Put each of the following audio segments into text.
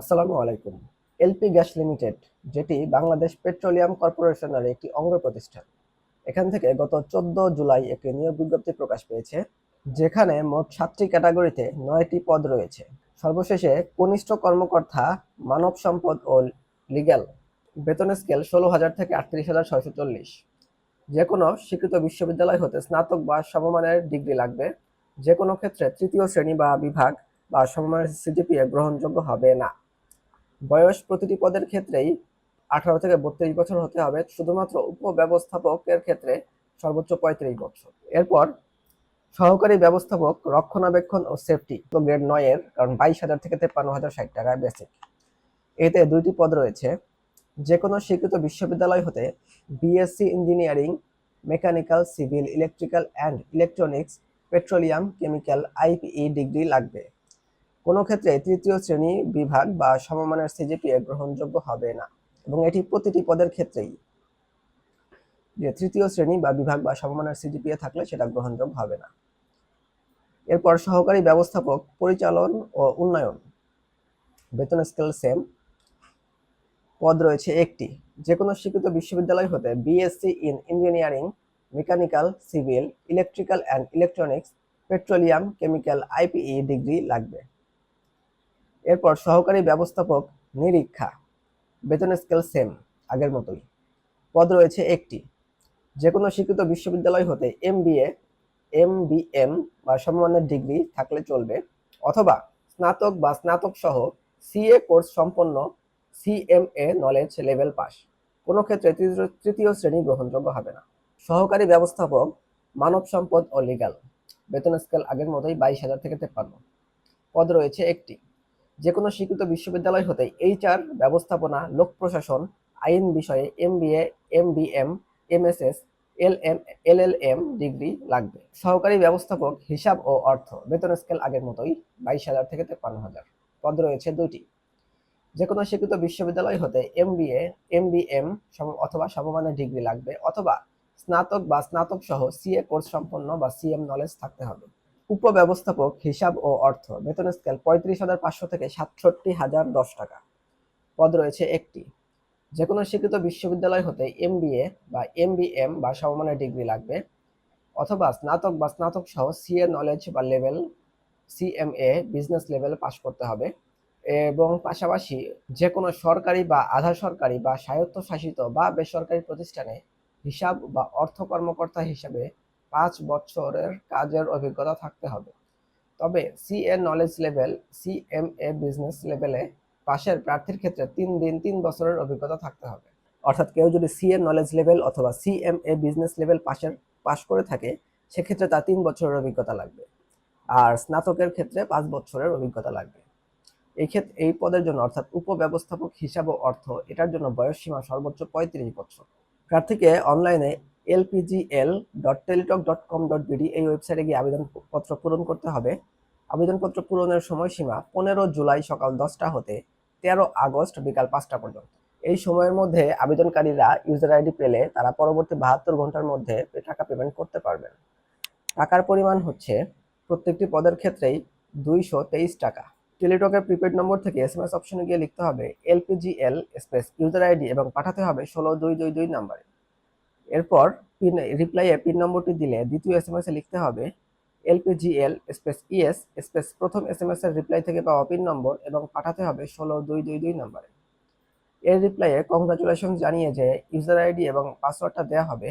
আসসালামু আলাইকুম। LP gas limited, যেটি বাংলাদেশ পেট্রোলিয়াম কর্পোরেশনের একটি অঙ্গ প্রতিষ্ঠান, এখান থেকে গত চোদ্দ জুলাই একটি নিয়োগ বিজ্ঞপ্তি প্রকাশ পেয়েছে, যেখানে মোট সাতটি ক্যাটাগরিতে নয়টি পদ রয়েছে। সর্বশেষে কনিষ্ঠ কর্মকর্তা, মানব সম্পদ ও লিগ্যাল, বেতন স্কেল ষোলো হাজার থেকে আটত্রিশ হাজার ছয়শো চল্লিশ। যে কোনো স্বীকৃত বিশ্ববিদ্যালয় হতে স্নাতক বা সমমানের ডিগ্রি লাগবে যে কোনো ক্ষেত্রে তৃতীয় শ্রেণি বা বিভাগ বা সমমানের সিজিপিএ গ্রহণযোগ্য হবে না। বয়স প্রতিটি পদের ক্ষেত্রেই আঠারো থেকে বত্রিশ বছর হতে হবে, শুধুমাত্র উপব্যবস্থাপকের ক্ষেত্রে সর্বোচ্চ পঁয়ত্রিশ বছর। এরপর সহকারী ব্যবস্থাপক, রক্ষণাবেক্ষণ ও সেফটি গ্রেড নয়ের কারণ বাইশ হাজার থেকে তেপ্পান্ন হাজার ষাট টাকা বেসিক এতে দুইটি পদ রয়েছে। যে কোনো স্বীকৃত বিশ্ববিদ্যালয় হতে BSc engineering mechanical civil electrical and electronics petroleum chemical IPE degree লাগবে। কোনো ক্ষেত্রে তৃতীয় শ্রেণি বিভাগ বা সমমানের সিজিপিএ গ্রহণযোগ্য হবে না, এবং এটি প্রতিটি পদের ক্ষেত্রেই। যে তৃতীয় শ্রেণি বা বিভাগ বা সমমানের সিজিপিএ থাকলে সেটা গ্রহণযোগ্য হবে না। এরপর সহকারী ব্যবস্থাপক, পরিচালন ও উন্নয়ন, বেতন স্কেল সেম। পদ রয়েছে একটি যে কোনো স্বীকৃত বিশ্ববিদ্যালয় হতে BSc in engineering mechanical civil electrical and electronics petroleum chemical IPE degree লাগবে। এরপর সহকারী ব্যবস্থাপক নিরীক্ষা। বেতন স্কেল সেম আগের মতোই। পদ রয়েছে একটি। যে কোনো স্বীকৃত বিশ্ববিদ্যালয় হতে এম বিএ এম বিএম বা সমমানের ডিগ্রি থাকলে চলবে, অথবা স্নাতক বা স্নাতক সহ সিএ কোর্স সম্পন্ন সিএমএ নলেজ লেভেল পাস কোনো ক্ষেত্রে তৃতীয়- শ্রেণি গ্রহণযোগ্য হবে না। সহকারী ব্যবস্থাপক, মানব সম্পদ ও লিগ্যাল বেতন স্কেল আগের মতোই বাইশ হাজার থেকে তেপ্পান্ন। পদ রয়েছে একটি। যে কোনো স্বীকৃত বিশ্ববিদ্যালয় হতে এইচআর, ব্যবস্থাপনা, লোক প্রশাসন, আইন বিষয়ে M B M B M M S S L M L L M degree লাগবে। সহকারী ব্যবস্থাপক, হিসাব ও অর্থ, বেতন স্কেল আগের মতোই বাইশ হাজার থেকে তেপ্পান্ন হাজার। পদ রয়েছে দুইটি। যে কোনো স্বীকৃত বিশ্ববিদ্যালয় হতে M B A M B M অথবা সমমানের ডিগ্রি লাগবে অথবা স্নাতক বা স্নাতক সহ সিএ কোর্স সম্পন্ন বা সিএম নলেজ থাকতে হবে। উপব্যবস্থাপক হিসাব ও অর্থ। বেতন স্কেল পঁয়ত্রিশ হাজার পাঁচশো থেকে সাতষট্টি হাজার দশ টাকা। পদ রয়েছে একটি। যে কোনো স্বীকৃত বিশ্ববিদ্যালয় হতে এম বা এম বা সমমানের ডিগ্রি লাগবে অথবা স্নাতক বা স্নাতক সহ সিএ নলেজ বা লেভেল সিএমএ বিজনেস লেভেল পাশ করতে হবে এবং পাশাপাশি যে কোনো সরকারি বা আধা সরকারি বা স্বায়ত্তশাসিত বা বেসরকারি প্রতিষ্ঠানে হিসাব বা অর্থ কর্মকর্তা হিসাবে পাঁচ বছরের কাজের অভিজ্ঞতা থাকতে হবে। তবে C CA knowledge level CMA business লেভেলে পাশের প্রার্থীর ক্ষেত্রে তিন দিন, তিন বছরের অভিজ্ঞতা থাকতে হবে। অর্থাৎ কেউ যদি সি সিএ নলেজ লেভেল অথবা সিএমএ বিজনেস লেভেল পাশের, পাশ করে থাকে, সেক্ষেত্রে তার তিন বছরের অভিজ্ঞতা লাগবে। আর স্নাতকের ক্ষেত্রে পাঁচ বছরের অভিজ্ঞতা লাগবে। এই ক্ষেত্রে এই পদের জন্য অর্থাৎ উপব্যবস্থাপক হিসাব ও অর্থ, এটার জন্য বয়স সীমা সর্বোচ্চ পঁয়ত্রিশ বছর। প্রার্থীকে অনলাইনে LPGL dot Teletalk dot com dot BD এই ওয়েবসাইটে গিয়ে আবেদনপত্র পূরণ করতে হবে। আবেদনপত্র পূরণের সময়সীমা পনেরো জুলাই সকাল দশটা হতে তেরো আগস্ট বিকাল পাঁচটা পর্যন্ত। এই সময়ের মধ্যে আবেদনকারীরা ইউজার আইডি পেলে তারা পরবর্তী বাহাত্তর ঘণ্টার মধ্যে টাকা পেমেন্ট করতে পারবেন। টাকার পরিমাণ হচ্ছে প্রত্যেকটি পদের ক্ষেত্রেই দুইশো তেইশ টাকা। টেলিটকের প্রিপেড নম্বর থেকে এস এম এস অপশনে গিয়ে লিখতে হবে এলপিজিএল স্পেস ইউজার আইডি এবং পাঠাতে হবে ষোলো দুই দুই দুই নাম্বারে এরপর পিন রিপ্লাইয়ে পিন নম্বরটি দিলে দ্বিতীয় এস এম এস লিখতে হবে এলপিজিএল স্পেস ইএস স্পেস প্রথম এস এম এস এর রিপ্লাই থেকে পাওয়া পিন নম্বর এবং পাঠাতে হবে ষোলো দুই দুই দুই নম্বরে। এর রিপ্লাইয়ে কংগ্রাচুলেশন জানিয়ে যে ইউজার আইডি এবং পাসওয়ার্ডটা দেওয়া হবে,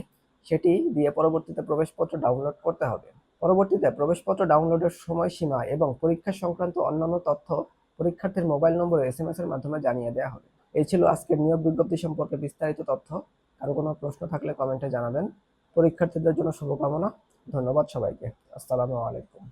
সেটি দিয়ে পরবর্তীতে প্রবেশপত্র ডাউনলোড করতে হবে। পরবর্তীতে প্রবেশপত্র ডাউনলোডের সময়সীমা এবং পরীক্ষা সংক্রান্ত অন্যান্য তথ্য পরীক্ষার্থীর মোবাইল নম্বরে এস এর মাধ্যমে জানিয়ে দেওয়া হবে। এই ছিল আজকের নিয়োগ বিজ্ঞপ্তি সম্পর্কে বিস্তারিত তথ্য। আরও কোনো প্রশ্ন থাকলে কমেন্টে জানাবেন। পরীক্ষার্থীদের জন্য শুভকামনা। ধন্যবাদ সবাইকে। আসসালামু আলাইকুম।